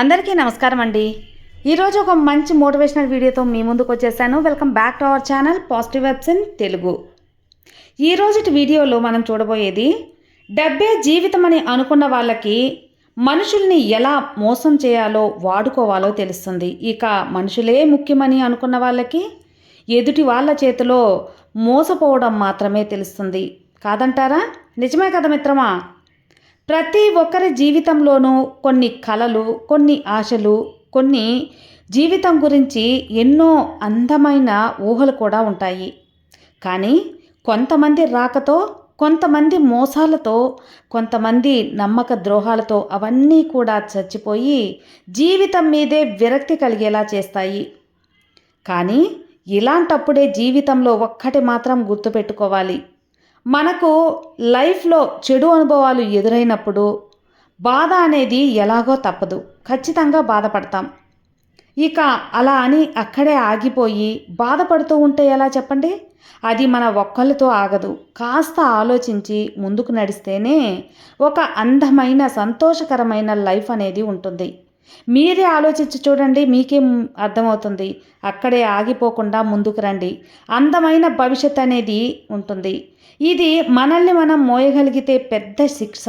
అందరికీ నమస్కారం అండి. ఈరోజు ఒక మంచి మోటివేషనల్ వీడియోతో మీ ముందుకు వచ్చేసాను. Welcome back to our channel positive vibes in Telugu. ఈ రోజుటి వీడియోలో మనం చూడబోయేది డబ్బే జీవితం అని అనుకున్న వాళ్ళకి మనుషుల్ని ఎలా మోసం చేయాలో వాడుకోవాలో తెలుస్తుంది. ఇక మనుషులే ముఖ్యమని అనుకున్న వాళ్ళకి ఎదుటి వాళ్ళ చేతిలో మోసపోవడం మాత్రమే తెలుస్తుంది. కాదంటారా? నిజమే కదా మిత్రమా? ప్రతి ఒక్కరి జీవితంలోనూ కొన్ని కలలు కొన్ని ఆశలు కొన్ని జీవితం గురించి ఎన్నో అందమైన ఊహలు కూడా ఉంటాయి. కానీ కొంతమంది రాకతో కొంతమంది మోసాలతో కొంతమంది నమ్మక ద్రోహాలతో అవన్నీ కూడా చచ్చిపోయి జీవితం మీదే విరక్తి కలిగేలా చేస్తాయి. కానీ ఇలాంటప్పుడే జీవితంలో ఒక్కటి మాత్రం గుర్తుపెట్టుకోవాలి. మనకు లైఫ్లో చెడు అనుభవాలు ఎదురైనప్పుడు బాధ అనేది ఎలాగో తప్పదు. ఖచ్చితంగా బాధపడతాం. ఇక అలా అని అక్కడే ఆగిపోయి బాధపడుతూ ఉంటే ఎలా చెప్పండి? అది మన ఒక్కళ్ళతో ఆగదు. కాస్త ఆలోచించి ముందుకు నడిస్తేనే ఒక అందమైన సంతోషకరమైన లైఫ్ అనేది ఉంటుంది. మీరే ఆలోచించి చూడండి మీకేం అర్థమవుతుంది? అక్కడే ఆగిపోకుండా ముందుకు రండి. అందమైన భవిష్యత్ అనేది ఉంటుంది. ఇది మనల్ని మనం మోయగలిగితే పెద్ద శిక్ష.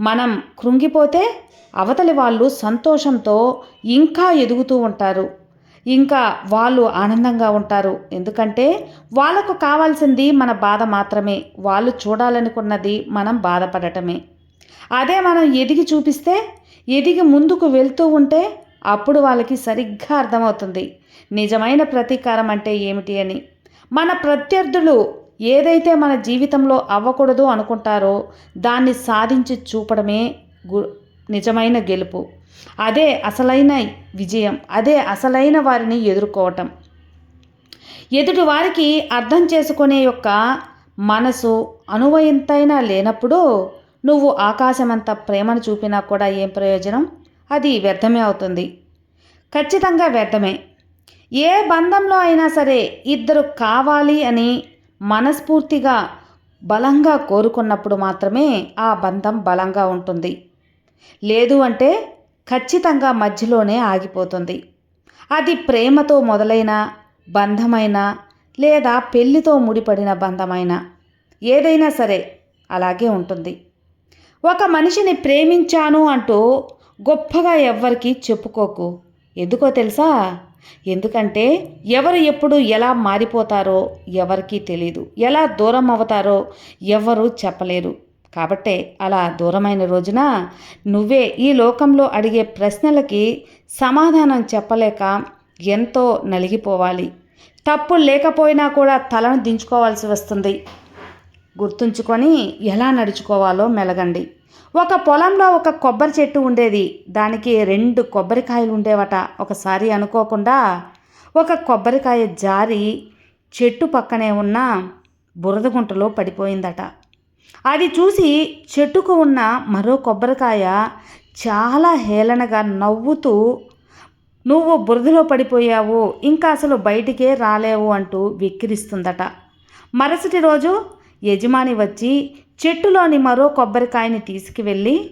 మనం కృంగిపోతే అవతలి వాళ్ళు సంతోషంతో ఇంకా ఎదుగుతూ ఉంటారు. ఇంకా వాళ్ళు ఆనందంగా ఉంటారు. ఎందుకంటే వాళ్ళకు కావాల్సింది మన బాధ మాత్రమే. వాళ్ళు చూడాలనుకున్నది మనం బాధపడటమే. అదే మనం ఎదిగి చూపిస్తే ఎదిగి ముందుకు వెళ్తూ ఉంటే అప్పుడు వాళ్ళకి సరిగ్గా అర్థమవుతుంది. నిజమైన ప్రతీకారం అంటే ఏమిటి అని. మన ప్రత్యర్థులు ఏదైతే మన జీవితంలో అవ్వకూడదు అనుకుంటారో దాన్ని సాధించి చూపడమే గు నిజమైన గెలుపు. అదే అసలైన విజయం. అదే అసలైన వారిని ఎదుర్కోవటం. ఎదుటి వారికి అర్థం చేసుకునే యొక్క మనసు అనువయంతైనా లేనప్పుడు నువ్వు ఆకాశమంత ప్రేమను చూపినా కూడా ఏం ప్రయోజనం? అది వ్యర్థమే అవుతుంది. ఖచ్చితంగా వ్యర్థమే. ఏ బంధంలో అయినా సరే ఇద్దరు కావాలి అని మనస్ఫూర్తిగా బలంగా కోరుకున్నప్పుడు మాత్రమే ఆ బంధం బలంగా ఉంటుంది. లేదు అంటే ఖచ్చితంగా మధ్యలోనే ఆగిపోతుంది. అది ప్రేమతో మొదలైన బంధమైన లేదా పెళ్ళితో ముడిపడిన బంధమైన ఏదైనా సరే అలాగే ఉంటుంది. ఒక మనిషిని ప్రేమించాను అంటూ గొప్పగా ఎవ్వరికీ చెప్పుకోకు. ఎందుకో తెలుసా? ఎందుకంటే ఎవరు ఎప్పుడు ఎలా మారిపోతారో ఎవరికీ తెలియదు ఎలా దూరం అవుతారో ఎవరు చెప్పలేరు. కాబట్టే అలా దూరమైన రోజున నువ్వే ఈ లోకంలో అడిగే ప్రశ్నలకి సమాధానం చెప్పలేక ఎంతో నలిగిపోవాలి. తప్పు లేకపోయినా కూడా తలను దించుకోవాల్సి వస్తుంది. గుర్తుంచుకొని ఎలా నడుచుకోవాలో మెలగండి. ఒక పొలంలో ఒక కొబ్బరి చెట్టు ఉండేది. దానికి రెండు కొబ్బరికాయలు ఉండేవట. ఒకసారి అనుకోకుండా ఒక కొబ్బరికాయ జారి చెట్టు పక్కనే ఉన్న బురద గుంటలో పడిపోయిందట. అది చూసి చెట్టుకు ఉన్న మరో కొబ్బరికాయ చాలా హేళనగా నవ్వుతూ నువ్వు బురదలో పడిపోయావు ఇంకా అసలు బయటికే రాలేవు అంటూ వెక్కిరిస్తుందట. మరుసటి రోజు యజమాని వచ్చి చెట్టులోని మరో కొబ్బరికాయని తీసుకువెళ్ళి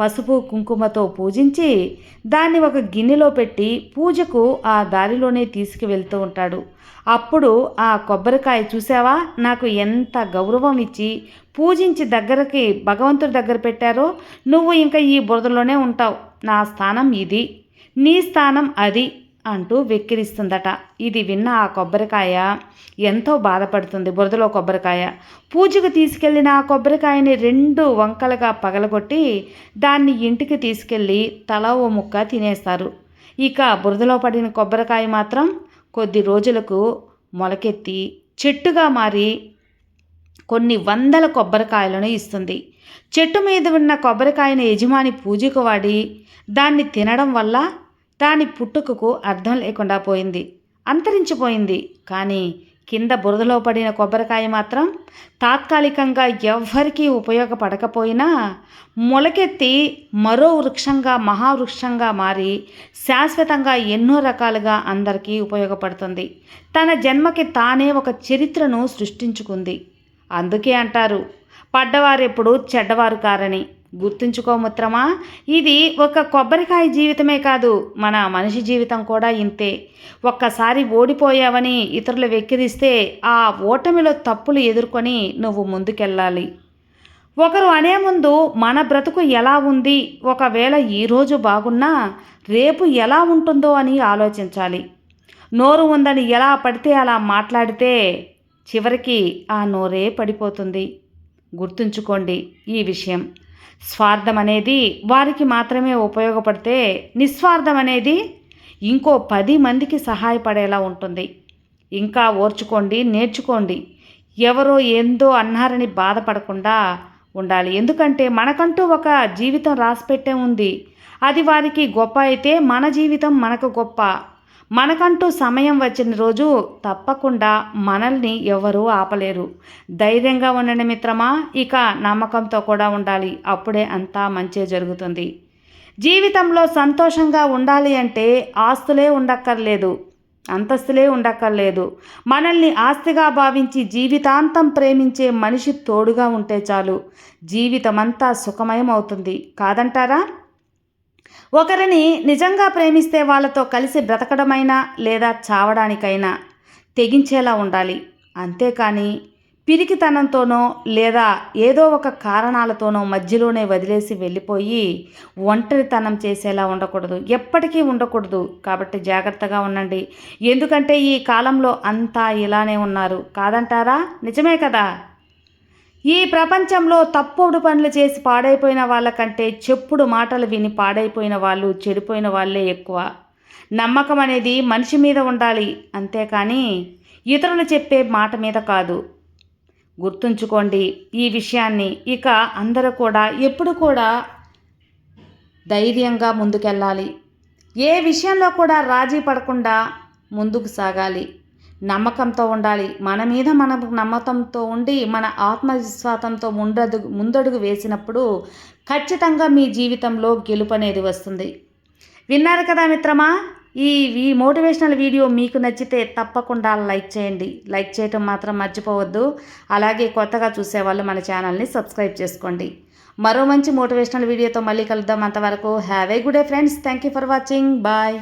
పసుపు కుంకుమతో పూజించి దాన్ని ఒక గిన్నెలో పెట్టి పూజకు ఆ దారిలోనే తీసుకువెళ్తూ ఉంటాడు. అప్పుడు ఆ కొబ్బరికాయ చూసావా? నాకు ఎంత గౌరవం ఇచ్చి పూజించి దగ్గరకి భగవంతుడి దగ్గర పెట్టారో నువ్వు ఇంకా ఈ బురదలోనే ఉంటావు. నా స్థానం ఇది. నీ స్థానం అది. అంటూ వెక్కిరిస్తుందట. ఇది విన్న ఆ కొబ్బరికాయ ఎంతో బాధపడుతుంది. బురదలో కొబ్బరికాయ. పూజకు తీసుకెళ్ళిన ఆ కొబ్బరికాయని రెండు వంకలుగా పగలగొట్టి దాన్ని ఇంటికి తీసుకెళ్ళి తల ఓ ముక్క తినేస్తారు. ఇక బురదలో పడిన కొబ్బరికాయ మాత్రం కొద్ది రోజులకు మొలకెత్తి చెట్టుగా మారి కొన్ని వందల కొబ్బరికాయలను ఇస్తుంది. చెట్టు మీద ఉన్న కొబ్బరికాయను యజమాని పూజకు వాడి దాన్ని తినడం వల్ల దాని పుట్టుకకు అర్థం లేకుండా పోయింది. అంతరించిపోయింది. కానీ కింద బురదలో పడిన కొబ్బరికాయ మాత్రం తాత్కాలికంగా ఎవ్వరికీ ఉపయోగపడకపోయినా మొలకెత్తి మరో వృక్షంగా మహావృక్షంగా మారి శాశ్వతంగా ఎన్నో రకాలుగా అందరికీ ఉపయోగపడుతుంది. తన జన్మకి తానే ఒక చరిత్రను సృష్టించుకుంది. అందుకే అంటారు పడ్డవారెప్పుడు చెడ్డవారు కారని. గుర్తుంచుకో మిత్రమా? ఇది ఒక కొబ్బరికాయ జీవితమే కాదు మన మనిషి జీవితం కూడా ఇంతే. ఒక్కసారి ఓడిపోయావని ఇతరులు వెక్కిరిస్తే ఆ ఓటమిలో తప్పులు ఎదుర్కొని నువ్వు ముందుకెళ్ళాలి. ఒకరు అనే ముందు మన బ్రతుకు ఎలా ఉంది? ఒకవేళ ఈరోజు బాగున్నా రేపు ఎలా ఉంటుందో అని ఆలోచించాలి. నోరు ఉందని ఎలా పడితే అలా మాట్లాడితే చివరికి ఆ నోరే పడిపోతుంది. గుర్తుంచుకోండి ఈ విషయం. స్వార్థం అనేది వారికి మాత్రమే ఉపయోగపడితే నిస్వార్థం అనేది ఇంకో పది మందికి సహాయపడేలా ఉంటుంది. ఇంకా ఓర్చుకోండి నేర్చుకోండి. ఎవరో ఏందో అన్నారని బాధపడకుండా ఉండాలి. ఎందుకంటే మనకంటూ ఒక జీవితం రాసిపెట్టే ఉంది. అది వారికి గొప్ప అయితే మన జీవితం మనకు గొప్ప. మనకంటూ సమయం వచ్చిన రోజు తప్పకుండా మనల్ని ఎవరూ ఆపలేరు. ధైర్యంగా ఉండండి మిత్రమా ఇక నమ్మకంతో కూడా ఉండాలి. అప్పుడే అంతా మంచే జరుగుతుంది. జీవితంలో సంతోషంగా ఉండాలి అంటే ఆస్తులే ఉండక్కర్లేదు. అంతస్తులే ఉండక్కర్లేదు. మనల్ని ఆస్తిగా భావించి జీవితాంతం ప్రేమించే మనిషి తోడుగా ఉంటే చాలు. జీవితమంతా సుఖమయం అవుతుంది కాదంటారా? ఒకరిని నిజంగా ప్రేమిస్తే వాళ్ళతో కలిసి బ్రతకడమైనా లేదా చావడానికైనా తెగించేలా ఉండాలి. అంతేకాని పిరికితనంతోనో లేదా ఏదో ఒక కారణాలతోనో మధ్యలోనే వదిలేసి వెళ్ళిపోయి ఒంటరితనం చేసేలా ఉండకూడదు. ఎప్పటికీ ఉండకూడదు. కాబట్టి జాగ్రత్తగా ఉండండి. ఎందుకంటే ఈ కాలంలో అంతా ఇలానే ఉన్నారు. కాదంటారా? నిజమే కదా? ఈ ప్రపంచంలో తప్పుడు పనులు చేసి పాడైపోయిన వాళ్ళకంటే చెప్పుడు మాటలు విని పాడైపోయిన వాళ్ళు చెడిపోయిన వాళ్ళే ఎక్కువ. నమ్మకం అనేది మనిషి మీద ఉండాలి అంతేకాని ఇతరులు చెప్పే మాట మీద కాదు. గుర్తుంచుకోండి ఈ విషయాన్ని. ఇక అందరూ కూడా ఎప్పుడు కూడా ధైర్యంగా ముందుకెళ్ళాలి. ఏ విషయంలో కూడా రాజీ పడకుండా ముందుకు సాగాలి. నమ్మకంతో ఉండాలి. మన మీద మన నమ్మకంతో ఉండి మన ఆత్మవిశ్వాసంతో ముందడుగు ముందడుగు వేసినప్పుడు ఖచ్చితంగా మీ జీవితంలో గెలుపు అనేది వస్తుంది. విన్నారు కదా మిత్రమా? ఈ ఈ మోటివేషనల్ వీడియో మీకు నచ్చితే తప్పకుండా లైక్ చేయండి. లైక్ చేయటం మాత్రం మర్చిపోవద్దు. అలాగే కొత్తగా చూసేవాళ్ళు మన ఛానల్ని సబ్స్క్రైబ్ చేసుకోండి. మరో మంచి మోటివేషనల్ వీడియోతో మళ్ళీ కలుద్దాం అంతవరకు. Have a good day friends. Thank you for watching. Bye.